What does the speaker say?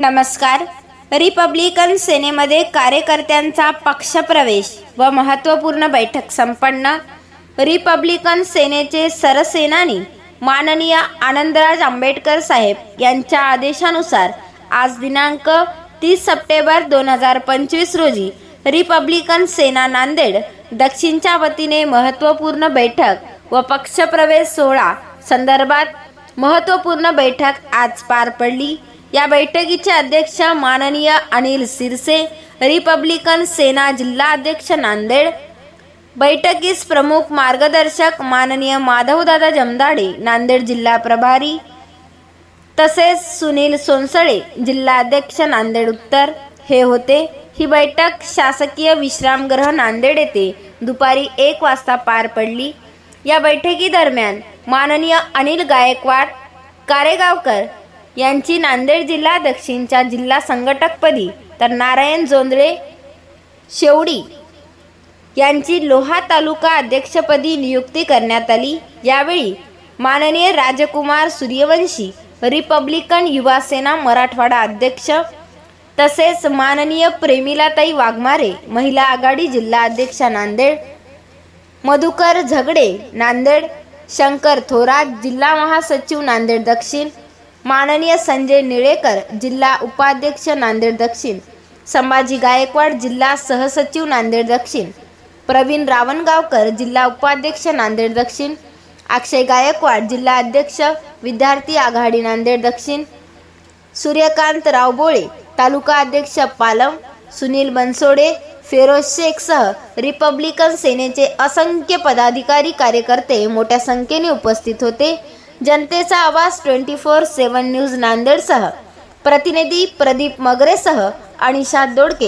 नमस्कार. रिपब्लिकन सेनेमध्ये कार्यकर्त्यांचा पक्षप्रवेश व महत्त्वपूर्ण बैठक संपन्न. रिपब्लिकन सेनेचे सरसेनानी माननीय आनंदराज आंबेडकर साहेब यांच्या आदेशानुसार आज दिनांक तीस सप्टेंबर दोन हजार पंचवीस रोजी रिपब्लिकन सेना नांदेड दक्षिणच्या वतीने महत्त्वपूर्ण बैठक व पक्षप्रवेश सोहळा संदर्भात महत्त्वपूर्ण बैठक आज पार पडली. या बैठकीचे अध्यक्ष माननीय अनिल सिरसे रिपब्लिकन सेना जिल्हा अध्यक्ष नांदेड बैठकीस प्रमुख मार्गदर्शक माननीय माधवदादा जमदाडे नांदेड जिल्हा प्रभारी तसेच सुनील सोनसळे जिल्हा अध्यक्ष नांदेड उत्तर हे होते. ही बैठक शासकीय विश्रामगृह नांदेड येथे दुपारी एक वाजता पार पडली. या बैठकीदरम्यान माननीय अनिल गायकवाड कारेगावकर यांची नांदेड जिल्हा दक्षिणच्या जिल्हा संघटकपदी तर नारायण जोंधळे शेवडी यांची लोहा तालुका अध्यक्षपदी नियुक्ती करण्यात आली. यावेळी माननीय राजकुमार सूर्यवंशी रिपब्लिकन युवा सेना मराठवाडा अध्यक्ष तसेच माननीय प्रेमिलाताई वाघमारे महिला आघाडी जिल्हा अध्यक्ष नांदेड मधुकर झगडे नांदेड शंकर थोरात जिल्हा महासचिव नांदेड दक्षिण माननीय संजय निळेकर जिल्हा उपाध्यक्ष नांदेड दक्षिण संभाजी गायकवाड जिल्हा सहसचिव नांदेड दक्षिण प्रवीण रावणगावकर जिल्हा उपाध्यक्ष नांदेड दक्षिण अक्षय गायकवाड जिल्हा अध्यक्ष विद्यार्थी आघाडी नांदेड दक्षिण सूर्यकांत रावबोळे तालुका अध्यक्ष पालम सुनील बनसोडे फेरोज शेखसह रिपब्लिकन सेनेचे असंख्य पदाधिकारी कार्यकर्ते मोठ्या संख्येने उपस्थित होते. जनतेचा आवाज ट्वेंटी फोर सेवन न्यूज नांदेडसह. प्रतिनिधी प्रदीप मगरेसह अनिशा दोडके.